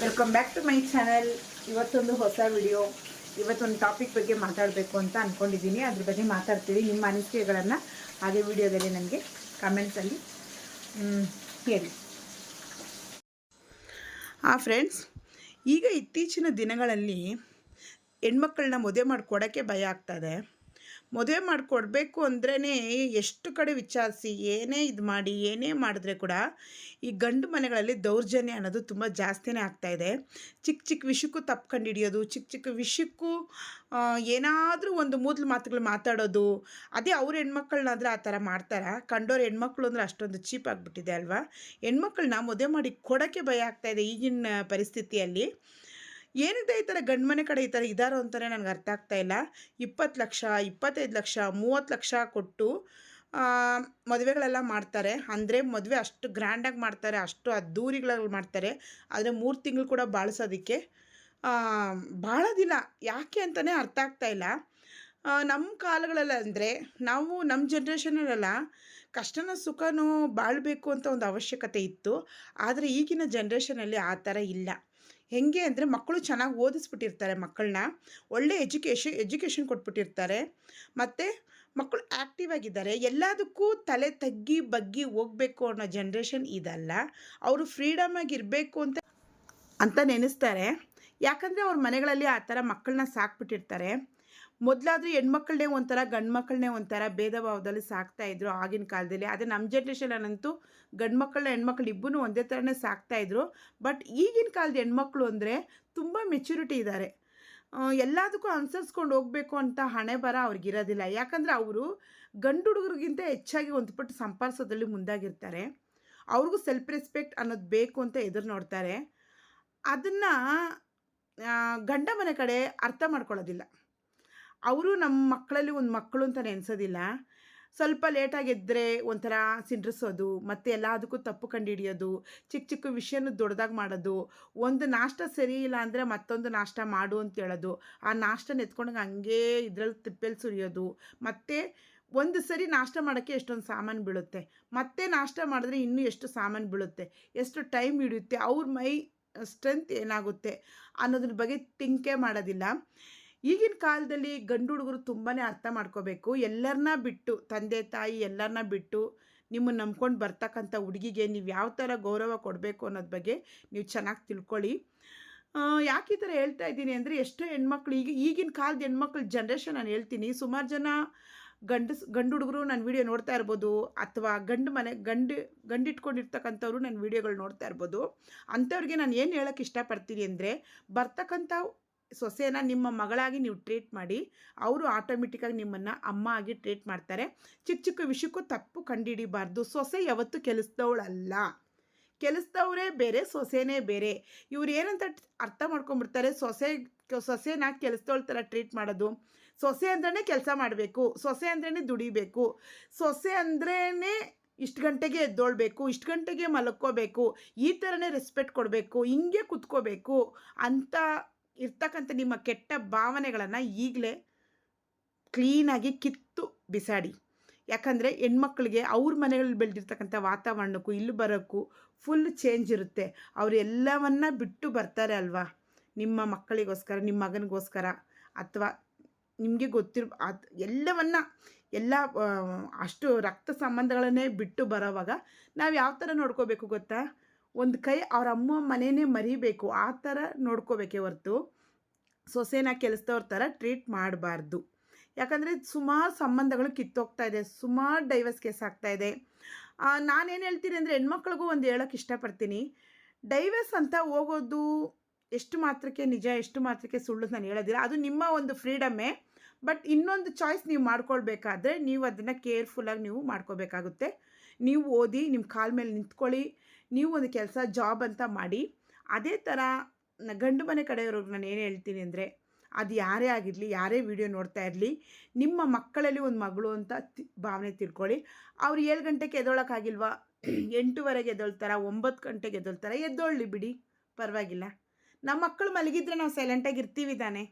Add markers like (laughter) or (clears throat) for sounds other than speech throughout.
Welcome back to my channel ಇವತ್ತೊಂದು ಹೊಸ video ಇವತ್ತೊಂದು ಟಾಪಿಕ್ ಬಗ್ಗೆ ಮಾತಾಡಬೇಕು ಅಂತ ಅಂದ್ಕೊಂಡಿದ್ದೀನಿ ಅದ್ರ ಬಗ್ಗೆ ಮಾತಾಡ್ತೀವಿ. ನಿಮ್ಮ ಅನಿಸಿಕೆಗಳನ್ನು ಹಾಗೆ ವಿಡಿಯೋದಲ್ಲಿ ನನಗೆ ಕಮೆಂಟ್ಸಲ್ಲಿ ಹೇಳಿ. ಹಾಂ ಫ್ರೆಂಡ್ಸ್ ಈಗ ಇತ್ತೀಚಿನ ದಿನಗಳಲ್ಲಿ ಹೆಣ್ಮಕ್ಳನ್ನ ಮದುವೆ ಮಾಡಿಕೊಡೋಕ್ಕೆ ಭಯ ಆಗ್ತದೆ ಮದುವೆ ಮಾಡಿಕೊಡ್ಬೇಕು ಅಂದ್ರೇ ಎಷ್ಟು ಕಡೆ ವಿಚಾರಿಸಿ, ಏನೇ ಇದು ಮಾಡಿ, ಏನೇ ಮಾಡಿದ್ರೆ ಕೂಡ ಈ ಗಂಡು ಮನೆಗಳಲ್ಲಿ ದೌರ್ಜನ್ಯ ಅನ್ನೋದು ತುಂಬ ಜಾಸ್ತಿನೇ ಆಗ್ತಾಯಿದೆ ಚಿಕ್ಕ ಚಿಕ್ಕ ವಿಷಯಕ್ಕೂ ತಪ್ಪು ಕಂಡುಹಿಡಿಯೋದು ಚಿಕ್ಕ ಚಿಕ್ಕ ವಿಷಯಕ್ಕೂ ಏನಾದರೂ ಒಂದು ಮೂದಲು ಮಾತುಗಳು ಮಾತಾಡೋದು, ಅದೇ ಅವ್ರ ಹೆಣ್ಮಕ್ಳನ್ನಾದ್ರೆ ಆ ಥರ ಮಾಡ್ತಾರೆ. ಕಂಡೋರು ಹೆಣ್ಮಕ್ಳು ಅಂದರೆ ಅಷ್ಟೊಂದು ಚೀಪ್ ಆಗಿಬಿಟ್ಟಿದೆ ಅಲ್ವಾ? ಹೆಣ್ಮಕ್ಳನ್ನ ಮದುವೆ ಮಾಡಿ ಕೊಡೋಕ್ಕೆ ಭಯ ಆಗ್ತಾಯಿದೆ ಈಗಿನ ಪರಿಸ್ಥಿತಿಯಲ್ಲಿ. ಏನಿದೆ ಈ ಥರ ಗಂಡು ಮನೆ ಕಡೆ ಈ ಥರ ಇದ್ದಾರೋ ಅಂತಲೇ ನನಗೆ ಅರ್ಥ ಆಗ್ತಾ ಇಲ್ಲ. ಇಪ್ಪತ್ತು ಲಕ್ಷ, ಇಪ್ಪತ್ತೈದು ಲಕ್ಷ, ಮೂವತ್ತು ಲಕ್ಷ ಕೊಟ್ಟು ಮದುವೆಗಳೆಲ್ಲ ಮಾಡ್ತಾರೆ. ಅಂದರೆ ಮದುವೆ ಅಷ್ಟು ಗ್ರ್ಯಾಂಡಾಗಿ ಮಾಡ್ತಾರೆ, ಅಷ್ಟು ಅದ್ದೂರಿಗಳಲ್ಲಿ ಮಾಡ್ತಾರೆ. ಆದರೆ ಮೂರು ತಿಂಗಳು ಕೂಡ ಬಾಳಿಸೋದಕ್ಕೆ ಭಾಳ ದಿನ ಯಾಕೆ ಅಂತಲೇ ಅರ್ಥ ಆಗ್ತಾ ಇಲ್ಲ. ನಮ್ಮ ಕಾಲಗಳೆಲ್ಲ ಅಂದರೆ ನಾವು ನಮ್ಮ ಜನ್ರೇಷನಲ್ಲೆಲ್ಲ ಕಷ್ಟನ ಸುಖನೂ ಬಾಳಬೇಕು ಅಂತ ಒಂದು ಅವಶ್ಯಕತೆ ಇತ್ತು. ಆದರೆ ಈಗಿನ ಜನ್ರೇಷನಲ್ಲಿ ಆ ಥರ ಇಲ್ಲ. ಹೆಂಗೆ ಅಂದರೆ ಮಕ್ಕಳು ಚೆನ್ನಾಗಿ ಓದಿಸ್ಬಿಟ್ಟಿರ್ತಾರೆ ಮಕ್ಕಳನ್ನ, ಒಳ್ಳೆ ಎಜುಕೇಷನ್ ಎಜುಕೇಷನ್ ಕೊಟ್ಬಿಟ್ಟಿರ್ತಾರೆ. ಮತ್ತು ಮಕ್ಕಳು ಆ್ಯಕ್ಟಿವ್ ಆಗಿದ್ದಾರೆ. ಎಲ್ಲದಕ್ಕೂ ತಲೆ ತಗ್ಗಿ ಬಗ್ಗಿ ಹೋಗಬೇಕು ಅನ್ನೋ ಜನ್ರೇಷನ್ ಇದಲ್ಲ. ಅವರು ಫ್ರೀಡಮ್ ಇರಬೇಕು ಅಂತ ಅಂತ ನೆನೆಸ್ತಾರೆ. ಯಾಕಂದರೆ ಅವ್ರ ಮನೆಗಳಲ್ಲಿ ಆ ಥರ ಮಕ್ಕಳನ್ನ ಸಾಕ್ಬಿಟ್ಟಿರ್ತಾರೆ. ಮೊದಲಾದರೂ ಹೆಣ್ಮಕ್ಳನ್ನೇ ಒಂಥರ ಗಂಡು ಮಕ್ಕಳನ್ನೇ ಒಂಥರ ಭೇದ ಭಾವದಲ್ಲಿ ಸಾಕ್ತಾ ಇದ್ರು ಆಗಿನ ಕಾಲದಲ್ಲಿ. ಅದೇ ನಮ್ಮ ಜನ್ರೇಷನಲ್ಲಂತೂ ಗಂಡು ಮಕ್ಕಳನ್ನ ಹೆಣ್ಮಕ್ಳು ಇಬ್ಬರೂ ಒಂದೇ ಥರನೇ ಸಾಕ್ತಾ ಇದ್ರು. ಬಟ್ ಈಗಿನ ಕಾಲದ ಹೆಣ್ಮಕ್ಳು ಅಂದರೆ ತುಂಬ ಮೆಚುರಿಟಿ ಇದ್ದಾರೆ ಎಲ್ಲದಕ್ಕೂ ಅನುಸರಿಸ್ಕೊಂಡು ಹೋಗಬೇಕು ಅಂತ ಹಣೆ ಬರ ಅವ್ರಿಗಿರೋದಿಲ್ಲ. ಯಾಕಂದರೆ ಅವರು ಗಂಡು ಹುಡುಗರಿಗಿಂತ ಹೆಚ್ಚಾಗಿ ಒಂದು ಪಟ್ಟು ಸಂಪಾದಿಸೋದ್ರಲ್ಲಿ ಮುಂದಾಗಿರ್ತಾರೆ. ಅವ್ರಿಗೂ ಸೆಲ್ಫ್ ರೆಸ್ಪೆಕ್ಟ್ ಅನ್ನೋದು ಬೇಕು ಅಂತ ಎದುರು ನೋಡ್ತಾರೆ. ಅದನ್ನು ಗಂಡ ಮನೆ ಕಡೆ ಅರ್ಥ ಮಾಡ್ಕೊಳ್ಳೋದಿಲ್ಲ. ಅವರು ನಮ್ಮ ಮಕ್ಕಳಲ್ಲಿ ಒಂದು ಮಕ್ಕಳು ಅಂತ ನೆನೆಸೋದಿಲ್ಲ. ಸ್ವಲ್ಪ ಲೇಟಾಗಿ ಎದ್ದರೆ ಒಂಥರ ಸಿಂಡ್ರಿಸೋದು, ಮತ್ತು ಎಲ್ಲದಕ್ಕೂ ತಪ್ಪು ಕಂಡುಹಿಡಿಯೋದು, ಚಿಕ್ಕ ಚಿಕ್ಕ ವಿಷಯನೂ ದೊಡ್ಡದಾಗಿ ಮಾಡೋದು, ಒಂದು ನಾಷ್ಟ ಸರಿ ಇಲ್ಲ ಅಂದರೆ ಮತ್ತೊಂದು ನಾಷ್ಟ ಮಾಡು ಅಂತ ಹೇಳೋದು, ಆ ನಾಷ್ಟನ ಎತ್ಕೊಂಡಂಗೆ ಹಂಗೇ ಇದ್ರಲ್ಲಿ ತಿಪ್ಪೆಲ್ಲಿ ಸುರಿಯೋದು, ಮತ್ತು ಒಂದು ಸರಿ ನಾಷ್ಟ ಮಾಡೋಕ್ಕೆ ಎಷ್ಟೊಂದು ಸಾಮಾನು ಬೀಳುತ್ತೆ, ಮತ್ತೆ ನಾಷ್ಟ ಮಾಡಿದ್ರೆ ಇನ್ನೂ ಎಷ್ಟು ಸಾಮಾನು ಬೀಳುತ್ತೆ, ಎಷ್ಟು ಟೈಮ್ ಹಿಡಿಯುತ್ತೆ, ಅವ್ರ ಮೈ ಸ್ಟ್ರೆಂತ್ ಏನಾಗುತ್ತೆ ಅನ್ನೋದ್ರ ಬಗ್ಗೆ ತಿಂಕೆ ಮಾಡೋದಿಲ್ಲ. ಈಗಿನ ಕಾಲದಲ್ಲಿ ಗಂಡು ಹುಡುಗರು ತುಂಬಾ ಅರ್ಥ ಮಾಡ್ಕೋಬೇಕು. ಎಲ್ಲರನ್ನ ಬಿಟ್ಟು, ತಂದೆ, ತಾಯಿ ಎಲ್ಲರನ್ನ ಬಿಟ್ಟು ನಿಮ್ಮನ್ನು ನಂಬ್ಕೊಂಡು ಬರ್ತಕ್ಕಂಥ ಹುಡುಗಿಗೆ ನೀವು ಯಾವ ಥರ ಗೌರವ ಕೊಡಬೇಕು ಅನ್ನೋದ್ರ ಬಗ್ಗೆ ನೀವು ಚೆನ್ನಾಗಿ ತಿಳ್ಕೊಳ್ಳಿ. ಯಾಕೆ ಈ ಥರ ಹೇಳ್ತಾ ಇದ್ದೀನಿ ಅಂದರೆ ಎಷ್ಟೋ ಹೆಣ್ಮಕ್ಳು ಈಗ, ಈಗಿನ ಕಾಲದ ಹೆಣ್ಮಕ್ಳ ಜನ್ರೇಷನ್ ನಾನು ಹೇಳ್ತೀನಿ. ಸುಮಾರು ಜನ ಗಂಡಸ್ ಗಂಡು ಹುಡುಗರು ನನ್ನ ವಿಡಿಯೋ ನೋಡ್ತಾ ಇರ್ಬೋದು ಅಥವಾ ಗಂಡು ಮನೆ, ಗಂಡು ಗಂಡಿಟ್ಕೊಂಡಿರ್ತಕ್ಕಂಥವ್ರು ನನ್ನ ವಿಡಿಯೋಗಳು ನೋಡ್ತಾ ಇರ್ಬೋದು. ಅಂಥವ್ರಿಗೆ ನಾನು ಏನು ಹೇಳೋಕ್ಕೆ ಇಷ್ಟಪಡ್ತೀನಿ ಅಂದರೆ ಬರ್ತಕ್ಕಂಥ ಸೊಸೆನ ನಿಮ್ಮ ಮಗಳಾಗಿ ನೀವು ಟ್ರೀಟ್ ಮಾಡಿ, ಅವರು ಆಟೋಮೆಟಿಕ್ಕಾಗಿ ನಿಮ್ಮನ್ನು ಅಮ್ಮ ಆಗಿ ಟ್ರೀಟ್ ಮಾಡ್ತಾರೆ. ಚಿಕ್ಕ ಚಿಕ್ಕ ವಿಷಯಕ್ಕೂ ತಪ್ಪು ಕಂಡುಹಿಡಿಬಾರ್ದು. ಸೊಸೆ ಯಾವತ್ತೂ ಕೆಲಸದವಳಲ್ಲ. ಕೆಲಸದವರೇ ಬೇರೆ, ಸೊಸೆನೇ ಬೇರೆ. ಇವ್ರು ಏನಂತ ಅರ್ಥ ಮಾಡ್ಕೊಂಡ್ಬಿಡ್ತಾರೆ? ಸೊಸೆ, ಸೊಸೆನ ಕೆಲಸದವಳ ಥರ ಟ್ರೀಟ್ ಮಾಡೋದು. ಸೊಸೆ ಅಂದ್ರೇ ಕೆಲಸ ಮಾಡಬೇಕು. ಸೊಸೆ ಅಂದ್ರೇ ದುಡಿಬೇಕು. ಸೊಸೆ ಅಂದ್ರೇ ಇಷ್ಟು ಗಂಟೆಗೆ ಎದ್ದೋಳ್ಬೇಕು, ಇಷ್ಟು ಗಂಟೆಗೆ ಮಲ್ಕೋಬೇಕು, ಈ ಥರನೇ ರೆಸ್ಪೆಕ್ಟ್ ಕೊಡಬೇಕು, ಹಿಂಗೆ ಕುತ್ಕೋಬೇಕು ಅಂತ ಇರ್ತಕ್ಕಂಥ ನಿಮ್ಮ ಕೆಟ್ಟ ಭಾವನೆಗಳನ್ನು ಈಗಲೇ ಕ್ಲೀನಾಗಿ ಕಿತ್ತು ಬಿಸಾಡಿ. ಯಾಕಂದರೆ ಹೆಣ್ಮಕ್ಳಿಗೆ ಅವ್ರ ಮನೆಗಳಲ್ಲಿ ಬೆಳೆದಿರ್ತಕ್ಕಂಥ ವಾತಾವರಣಕ್ಕೂ, ಇಲ್ಲಿ ಬರೋಕ್ಕೂ ಫುಲ್ ಚೇಂಜ್ ಇರುತ್ತೆ. ಅವರು ಎಲ್ಲವನ್ನ ಬಿಟ್ಟು ಬರ್ತಾರೆ ಅಲ್ವಾ? ನಿಮ್ಮ ಮಕ್ಕಳಿಗೋಸ್ಕರ, ನಿಮ್ಮ ಮಗನಿಗೋಸ್ಕರ ಅಥವಾ ನಿಮಗೆ ಗೊತ್ತಿರೋ ಅದು ಎಲ್ಲವನ್ನು, ಎಲ್ಲ ಅಷ್ಟು ರಕ್ತ ಸಂಬಂಧಗಳನ್ನೇ ಬಿಟ್ಟು ಬರೋವಾಗ ನಾವು ಯಾವ ಥರ ನೋಡ್ಕೋಬೇಕು ಗೊತ್ತಾ? ಒಂದು ಕೈ ಅವ್ರ ಅಮ್ಮ ಮನೆಯೇ ಮರಿಬೇಕು, ಆ ಥರ ನೋಡ್ಕೋಬೇಕೇ ಹೊರ್ತು ಸೊಸೆನ ಕೆಲಸದವ್ರ ಥರ ಟ್ರೀಟ್ ಮಾಡಬಾರ್ದು. ಯಾಕಂದರೆ ಸುಮಾರು ಸಂಬಂಧಗಳು ಕಿತ್ತೋಗ್ತಾ ಇದೆ, ಸುಮಾರು ಡೈವರ್ಸ್ ಕೇಸ್ ಆಗ್ತಾ ಇದೆ. ನಾನೇನು ಹೇಳ್ತೀನಿ ಅಂದರೆ ಹೆಣ್ಮಕ್ಳಿಗೂ ಒಂದು ಹೇಳೋಕ್ಕೆ ಇಷ್ಟಪಡ್ತೀನಿ. ಡೈವರ್ಸ್ ಅಂತ ಹೋಗೋದು ಎಷ್ಟು ಮಾತ್ರಕ್ಕೆ ನಿಜ, ಎಷ್ಟು ಮಾತ್ರಕ್ಕೆ ಸುಳ್ಳು ನಾನು ಹೇಳೋದಿಲ್ಲ. ಅದು ನಿಮ್ಮ ಒಂದು ಫ್ರೀಡಮ್ಮೇ. ಬಟ್ ಇನ್ನೊಂದು ಚಾಯ್ಸ್ ನೀವು ಮಾಡ್ಕೊಳ್ಬೇಕಾದ್ರೆ ನೀವು ಅದನ್ನು ಕೇರ್ಫುಲ್ಲಾಗಿ ನೀವು ಮಾಡ್ಕೋಬೇಕಾಗುತ್ತೆ. ನೀವು ಓದಿ, ನಿಮ್ಮ ಕಾಲ ಮೇಲೆ ನಿಂತ್ಕೊಳ್ಳಿ. ನೀವು ಒಂದು ಕೆಲಸ, ಜಾಬ್ ಅಂತ ಮಾಡಿ, ಅದೇ ಥರ ಗಂಡು ಮನೆ ಕಡೆಯವ್ರಿಗೆ ನಾನು ಏನು ಹೇಳ್ತೀನಿ ಅಂದರೆ, ಅದು ಯಾರೇ ಆಗಿರಲಿ, ಯಾರೇ ವಿಡಿಯೋ ನೋಡ್ತಾ ಇರಲಿ, ನಿಮ್ಮ ಮಕ್ಕಳಲ್ಲಿ ಒಂದು ಮಗಳು ಅಂತ ಭಾವನೆ ತಿಳ್ಕೊಳ್ಳಿ. ಅವ್ರು ಏಳು ಗಂಟೆಗೆ ಎದ್ದೊಳಕ್ಕಾಗಿಲ್ವಾ (clears throat) ಎಂಟೂವರೆಗೆ ಎದ್ದೊಳ್ತಾರ, ಒಂಬತ್ತು ಗಂಟೆಗೆ ಎದ್ದೊಳ್ತಾರ, ಎದ್ದೊಳ್ಳಿ ಬಿಡಿ, ಪರವಾಗಿಲ್ಲ. ನಮ್ಮ ಮಕ್ಕಳು ಮಲಗಿದ್ರೆ ನಾವು ಸೈಲೆಂಟಾಗಿ ಇರ್ತೀವಿ ತಾನೆ.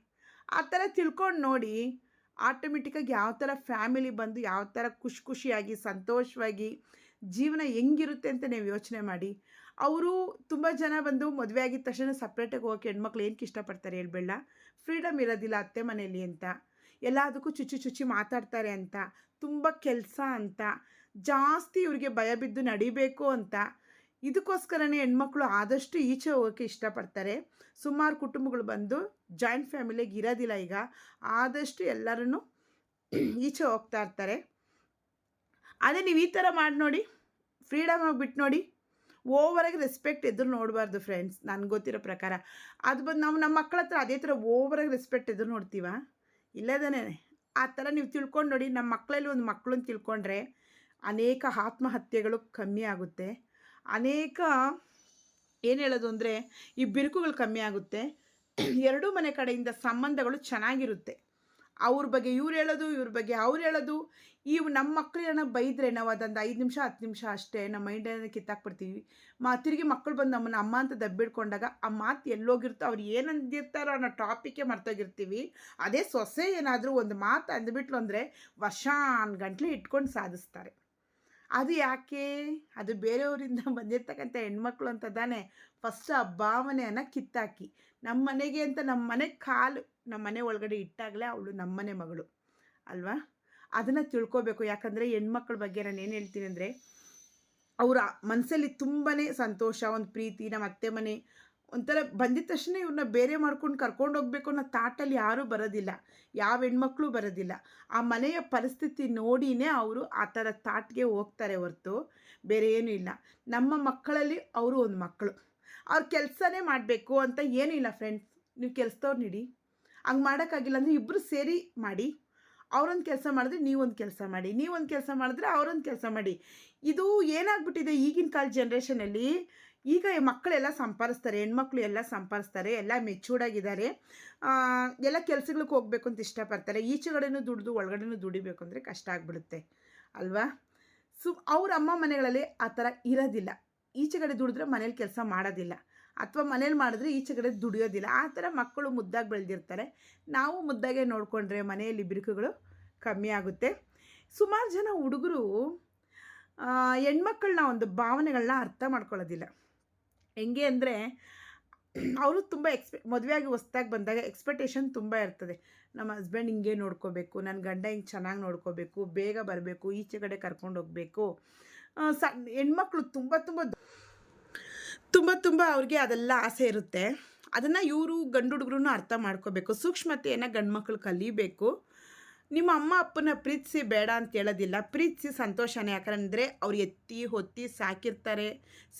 ಆ ಥರ ತಿಳ್ಕೊಂಡು ನೋಡಿ ಆಟೋಮೆಟಿಕ್ಕಾಗಿ ಯಾವ ಥರ ಫ್ಯಾಮಿಲಿ ಬಂದು ಯಾವ ಥರ ಖುಷಿ ಖುಷಿಯಾಗಿ, ಸಂತೋಷವಾಗಿ ಜೀವನ ಹೆಂಗಿರುತ್ತೆ ಅಂತ ನೀವು ಯೋಚನೆ ಮಾಡಿ. ಅವರು ತುಂಬ ಜನ ಬಂದು ಮದುವೆ ಆಗಿದ ತಕ್ಷಣ ಸಪ್ರೇಟಾಗಿ ಹೋಗೋಕೆ ಹೆಣ್ಮಕ್ಳು ಏನಕ್ಕೆ ಇಷ್ಟಪಡ್ತಾರೆ ಹೇಳ್ಬೇಡ. ಫ್ರೀಡಮ್ ಇರೋದಿಲ್ಲ ಅತ್ತೆ ಮನೆಯಲ್ಲಿ ಅಂತ. ಎಲ್ಲದಕ್ಕೂ ಚುಚ್ಚು ಚುಚ್ಚಿ ಮಾತಾಡ್ತಾರೆ ಅಂತ. ತುಂಬ ಕೆಲಸ ಅಂತ. ಜಾಸ್ತಿ ಇವ್ರಿಗೆ ಭಯ ಬಿದ್ದು ನಡಿಬೇಕು ಅಂತ. ಇದಕ್ಕೋಸ್ಕರನೇ ಹೆಣ್ಮಕ್ಳು ಆದಷ್ಟು ಈಚೆ ಹೋಗೋಕ್ಕೆ ಇಷ್ಟಪಡ್ತಾರೆ ಸುಮಾರು ಕುಟುಂಬಗಳು ಬಂದು ಜಾಯಿಂಟ್ ಫ್ಯಾಮಿಲಿಗೆ ಇರೋದಿಲ್ಲ ಈಗ. ಆದಷ್ಟು ಎಲ್ಲರೂ ಈಚೆ ಹೋಗ್ತಾ ಇರ್ತಾರೆ. ಅದೇ ನೀವು ಈ ಥರ ಮಾಡಿ ನೋಡಿ. ಫ್ರೀಡಮ್ ಬಿಟ್ಟು ನೋಡಿ, ಓವರಾಗಿ ರೆಸ್ಪೆಕ್ಟ್ ಎದುರು ನೋಡಬಾರ್ದು ಫ್ರೆಂಡ್ಸ್ ನನಗೆ ಗೊತ್ತಿರೋ ಪ್ರಕಾರ. ಅದು ಬಂದು ನಾವು ನಮ್ಮ ಮಕ್ಕಳ ಹತ್ರ ಅದೇ ಥರ ಓವರಾಗಿ ರೆಸ್ಪೆಕ್ಟ್ ಎದುರು ನೋಡ್ತೀವ? ಇಲ್ಲದೇ ಆ ಥರ ನೀವು ತಿಳ್ಕೊಂಡು ನೋಡಿ ನಮ್ಮ ಮಕ್ಕಳಲ್ಲಿ ಒಂದು ಮಕ್ಕಳನ್ನ ತಿಳ್ಕೊಂಡ್ರೆ ಅನೇಕ ಆತ್ಮಹತ್ಯೆಗಳು ಕಮ್ಮಿ ಆಗುತ್ತೆ. ಅನೇಕ ಏನು ಹೇಳೋದು ಅಂದರೆ, ಈ ಬಿರುಕುಗಳು ಕಮ್ಮಿ ಆಗುತ್ತೆ. ಎರಡೂ ಮನೆ ಕಡೆಯಿಂದ ಸಂಬಂಧಗಳು ಚೆನ್ನಾಗಿರುತ್ತೆ. ಅವ್ರ ಬಗ್ಗೆ ಇವ್ರು ಹೇಳೋದು, ಇವ್ರ ಬಗ್ಗೆ ಅವ್ರು ಹೇಳೋದು. ಈ ನಮ್ಮ ಮಕ್ಕಳನ್ನ ಬೈದ್ರೆ ನಾವು ಅದೊಂದು ಐದು ನಿಮಿಷ, ಹತ್ತು ನಿಮಿಷ ಅಷ್ಟೇ ನಮ್ಮ ಮೈಂಡನ್ನು ಕಿತ್ತಾಕ್ಬಿಡ್ತೀವಿ. ಮಾ, ತಿರುಗಿ ಮಕ್ಕಳು ಬಂದು ನಮ್ಮನ್ನು ಅಮ್ಮ ಅಂತ ದಬ್ಬಿಡ್ಕೊಂಡಾಗ ಆ ಮಾತು ಎಲ್ಲೋಗಿರುತ್ತೋ ಅವ್ರು ಏನಂದಿರ್ತಾರೋ ಅನ್ನೋ ಟಾಪಿಕ್ಕೇ ಮರ್ತೋಗಿರ್ತೀವಿ. ಅದೇ ಸೊಸೆ ಏನಾದರೂ ಒಂದು ಮಾತು ಅಂದ್ಬಿಟ್ಲು ಅಂದರೆ ವರ್ಷಾನ್ ಗಂಟ್ಲೆ ಇಟ್ಕೊಂಡು ಸಾಧಿಸ್ತಾರೆ. ಅದು ಯಾಕೆ? ಅದು ಬೇರೆಯವರಿಂದ ಬಂದಿರ್ತಕ್ಕಂಥ ಹೆಣ್ಮಕ್ಳು ಅಂತ ತಾನೆ ಫಸ್ಟ್ ಆ ಭಾವನೆಯನ್ನು ಕಿತ್ತಾಕಿ. ನಮ್ಮ ಮನೆಗೆ ಅಂತ ನಮ್ಮ ಮನೆ ಕಾಲು ನಮ್ಮ ಮನೆ ಒಳಗಡೆ ಇಟ್ಟಾಗಲೇ ಅವಳು ನಮ್ಮನೆ ಮಗಳು, ಅಲ್ವಾ? ಅದನ್ನು ತಿಳ್ಕೊಬೇಕು. ಯಾಕಂದರೆ ಹೆಣ್ಮಕ್ಳ ಬಗ್ಗೆ ನಾನು ಏನು ಹೇಳ್ತೀನಿ ಅಂದರೆ, ಅವರ ಮನಸ್ಸಲ್ಲಿ ತುಂಬಾ ಸಂತೋಷ, ಒಂದು ಪ್ರೀತಿ ನಮ್ಮ ಅತ್ತೆ ಮನೆ, ಒಂಥರ ಬಂದಿದ ತಕ್ಷಣ ಇವ್ರನ್ನ ಬೇರೆ ಮಾಡ್ಕೊಂಡು ಕರ್ಕೊಂಡು ಹೋಗ್ಬೇಕು ಅನ್ನೋ ತಾಟಲ್ಲಿ ಯಾರೂ ಬರೋದಿಲ್ಲ. ಯಾವ ಹೆಣ್ಮಕ್ಳು ಬರೋದಿಲ್ಲ. ಆ ಮನೆಯ ಪರಿಸ್ಥಿತಿ ನೋಡಿನೇ ಅವರು ಆ ಥರ ತಾಟ್ಗೆ ಹೋಗ್ತಾರೆ ಹೊರತು ಬೇರೆ ಏನೂ ಇಲ್ಲ. ನಮ್ಮ ಮಕ್ಕಳಲ್ಲಿ ಅವರು ಒಂದು ಮಕ್ಕಳು. ಅವ್ರ ಕೆಲಸನೇ ಮಾಡಬೇಕು ಅಂತ ಏನೂ ಇಲ್ಲ ಫ್ರೆಂಡ್ಸ್ ನೀವು ಕೆಲಸದವ್ರು ನೀಡಿ. ಹಂಗೆ ಮಾಡೋಕ್ಕಾಗಿಲ್ಲ ಅಂದರೆ ಇಬ್ಬರು ಸೇರಿ ಮಾಡಿ. ಅವರೊಂದು ಕೆಲಸ ಮಾಡಿದ್ರೆ ನೀವೊಂದು ಕೆಲಸ ಮಾಡಿ. ನೀವೊಂದು ಕೆಲಸ ಮಾಡಿದ್ರೆ ಅವರೊಂದು ಕೆಲಸ ಮಾಡಿ. ಇದು ಏನಾಗ್ಬಿಟ್ಟಿದೆ ಈಗಿನ ಕಾಲ ಜನ್ರೇಷನಲ್ಲಿ ಈಗ ಮಕ್ಕಳೆಲ್ಲ ಸಂಪಾದಿಸ್ತಾರೆ, ಹೆಣ್ಮಕ್ಳು ಎಲ್ಲ ಸಂಪಾದಿಸ್ತಾರೆ, ಎಲ್ಲ ಮೆಚೂರ್ಡಾಗಿದ್ದಾರೆ ಎಲ್ಲ ಕೆಲಸಗಳಿಗೆ ಹೋಗ್ಬೇಕು ಅಂತ ಇಷ್ಟಪಡ್ತಾರೆ. ಈಚೆಗಡೆನೂ ದುಡ್ದು, ಒಳಗಡೆನೂ ದುಡಿಬೇಕು ಅಂದರೆ ಕಷ್ಟ ಆಗಿಬಿಡುತ್ತೆ. ಅಲ್ವಾ? ಸು, ಅವ್ರ ಅಮ್ಮ ಮನೆಗಳಲ್ಲಿ ಆ ಥರ ಇರೋದಿಲ್ಲ. ಈಚೆಗಡೆ ದುಡಿದ್ರೆ ಮನೇಲಿ ಕೆಲಸ ಮಾಡೋದಿಲ್ಲ. ಅಥವಾ ಮನೇಲಿ ಮಾಡಿದ್ರೆ ಈಚೆಗಡೆ ದುಡಿಯೋದಿಲ್ಲ. ಆ ಥರ ಮಕ್ಕಳು ಮುದ್ದಾಗಿ ಬೆಳೆದಿರ್ತಾರೆ. ನಾವು ಮುದ್ದಾಗೆ ನೋಡಿಕೊಂಡ್ರೆ ಮನೆಯಲ್ಲಿ ಬಿರುಕುಗಳು ಕಮ್ಮಿ ಆಗುತ್ತೆ. ಸುಮಾರು ಜನ ಹುಡುಗರು ಹೆಣ್ಮಕ್ಳನ್ನ ಒಂದು ಭಾವನೆಗಳನ್ನ ಅರ್ಥ ಮಾಡ್ಕೊಳ್ಳೋದಿಲ್ಲ. ಹೆಂಗೆ ಅಂದರೆ ಅವರು ತುಂಬ ಎಕ್ಸ್ಪೆ, ಮದುವೆಯಾಗಿ ಹೊಸ್ದಾಗಿ ಬಂದಾಗ ಎಕ್ಸ್ಪೆಕ್ಟೇಷನ್ ತುಂಬ ಇರ್ತದೆ. ನಮ್ಮ ಹಸ್ಬೆಂಡ್ ಹಿಂಗೆ ನೋಡ್ಕೋಬೇಕು, ನನ್ನ ಗಂಡ ಹಿಂಗೆ ಚೆನ್ನಾಗಿ ನೋಡ್ಕೋಬೇಕು, ಬೇಗ ಬರಬೇಕು, ಈಚೆ ಕಡೆ ಕರ್ಕೊಂಡು ಹೋಗಬೇಕು. ಸ, ಹೆಣ್ಮಕ್ಳು ತುಂಬ ತುಂಬ ತುಂಬ ತುಂಬ ಅವ್ರಿಗೆ ಅದೆಲ್ಲ ಆಸೆ ಇರುತ್ತೆ. ಅದನ್ನು ಇವರು ಗಂಡು ಹುಡುಗರು ಅರ್ಥ ಮಾಡ್ಕೋಬೇಕು. ಸೂಕ್ಷ್ಮತೆಯನ್ನು ಗಂಡು ಮಕ್ಕಳು ಕಲಿಬೇಕು. ನಿಮ್ಮ ಅಮ್ಮ ಅಪ್ಪನ ಪ್ರೀತಿಸಿ ಬೇಡ ಅಂತ ಹೇಳೋದಿಲ್ಲ. ಪ್ರೀತಿಸಿ ಸಂತೋಷನೇ. ಯಾಕಂದರೆ ಅವ್ರು ಎತ್ತಿ, ಹೊತ್ತಿ ಸಾಕಿರ್ತಾರೆ,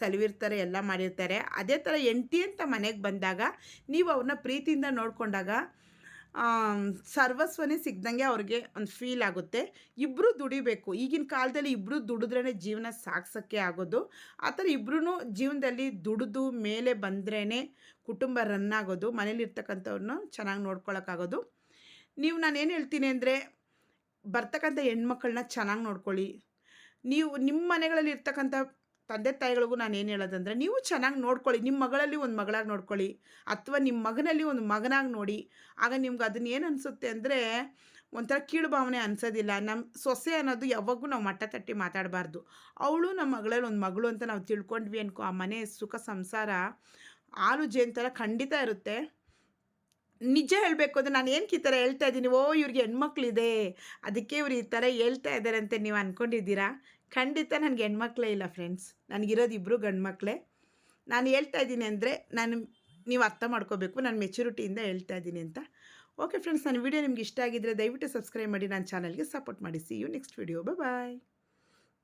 ಸಲುವಿರ್ತಾರೆ, ಎಲ್ಲ ಮಾಡಿರ್ತಾರೆ. ಅದೇ ಥರ ಎಂಟಿ ಅಂತ ಮನೆಗೆ ಬಂದಾಗ ನೀವು ಅವ್ರನ್ನ ಪ್ರೀತಿಯಿಂದ ನೋಡಿಕೊಂಡಾಗ ಸರ್ವಸ್ವನೇ ಸಿಗ್ದಂಗೆ ಅವ್ರಿಗೆ ಒಂದು ಫೀಲ್ ಆಗುತ್ತೆ. ಇಬ್ಬರು ದುಡಿಬೇಕು. ಈಗಿನ ಕಾಲದಲ್ಲಿ ಇಬ್ಬರು ದುಡಿದ್ರೇ ಜೀವನ ಸಾಗ್ಸೋಕ್ಕೆ ಆಗೋದು. ಆ ಥರ ಇಬ್ಬರೂ ಜೀವನದಲ್ಲಿ ದುಡಿದು ಮೇಲೆ ಬಂದ್ರೇ ಕುಟುಂಬ ರನ್ ಆಗೋದು. ಮನೇಲಿರ್ತಕ್ಕಂಥವ್ರನ್ನ ಚೆನ್ನಾಗಿ ನೋಡ್ಕೊಳಕ್ಕಾಗೋದು. ನೀವು ನಾನೇನು ಹೇಳ್ತೀನಿ ಅಂದರೆ ಬರ್ತಕ್ಕಂಥ ಹೆಣ್ಮಕ್ಳನ್ನ ಚೆನ್ನಾಗಿ ನೋಡ್ಕೊಳ್ಳಿ. ನೀವು ನಿಮ್ಮ ಮನೆಗಳಲ್ಲಿ ಇರ್ತಕ್ಕಂಥ ತಂದೆ ತಾಯಿಗಳಿಗೂ ನಾನು ಏನು ಹೇಳೋದಂದರೆ, ನೀವು ಚೆನ್ನಾಗಿ ನೋಡ್ಕೊಳ್ಳಿ ನಿಮ್ಮ ಮಗಳಲ್ಲಿ ಒಂದು ಮಗಳಾಗಿ ನೋಡ್ಕೊಳ್ಳಿ, ಅಥವಾ ನಿಮ್ಮ ಮಗನಲ್ಲಿ ಒಂದು ಮಗನಾಗಿ ನೋಡಿ. ಆಗ ನಿಮ್ಗೆ ಅದನ್ನ ಏನು ಅನಿಸುತ್ತೆ ಅಂದರೆ, ಒಂಥರ ಕೀಳು ಭಾವನೆ ಅನಿಸೋದಿಲ್ಲ. ನಮ್ಮ ಸೊಸೆ ಅನ್ನೋದು ಯಾವಾಗೂ ನಾವು ಮಟ್ಟ ತಟ್ಟಿ ಮಾತಾಡಬಾರ್ದು. ಅವಳು ನಮ್ಮ ಮಗಳಲ್ಲಿ ಒಂದು ಮಗಳು ಅಂತ ನಾವು ತಿಳ್ಕೊಂಡ್ವಿ ಅನ್ಕೋ, ಆ ಮನೆ ಸುಖ, ಸಂಸಾರ, ಹಾಲು ಜೇನು ಥರ ಖಂಡಿತ ಇರುತ್ತೆ. ನಿಜ ಹೇಳಬೇಕು ಅಂದರೆ ನಾನು ಏನಕ್ಕೆ ಈ ಥರ ಹೇಳ್ತಾ ಇದ್ದೀನಿ, ಓ ಇವ್ರಿಗೆ ಹೆಣ್ಮಕ್ಳಿದೆ. ಅದಕ್ಕೆ ಇವ್ರು ಈ ಥರ ಹೇಳ್ತಾ ಇದ್ದಾರೆ ಅಂತ ನೀವು ಅಂದ್ಕೊಂಡಿದ್ದೀರಾ ಖಂಡಿತ ನನಗೆ ಹೆಣ್ಮಕ್ಳೇ ಇಲ್ಲ ಫ್ರೆಂಡ್ಸ್ ನನಗಿರೋದು ಇಬ್ಬರು ಗಂಡ್ಮಕ್ಳೇ. ನಾನು ಹೇಳ್ತಾ ಇದ್ದೀನಿ ಅಂದರೆ ನಾನು ನೀವು ಅರ್ಥ ಮಾಡ್ಕೋಬೇಕು, ನಾನು ಮೆಚುರಿಟಿಯಿಂದ ಹೇಳ್ತಾ ಇದ್ದೀನಿ ಅಂತ. ಓಕೆ ಫ್ರೆಂಡ್ಸ್ ನನ್ನ ವೀಡಿಯೋ ನಿಮ್ಗೆ ಇಷ್ಟ ಆಗಿದ್ದರೆ ದಯವಿಟ್ಟು ಸಬ್ಸ್ಕ್ರೈಬ್ ಮಾಡಿ ನನ್ನ ಚಾನಲ್ಗೆ ಸಪೋರ್ಟ್ ಮಾಡಿ. See you next video bye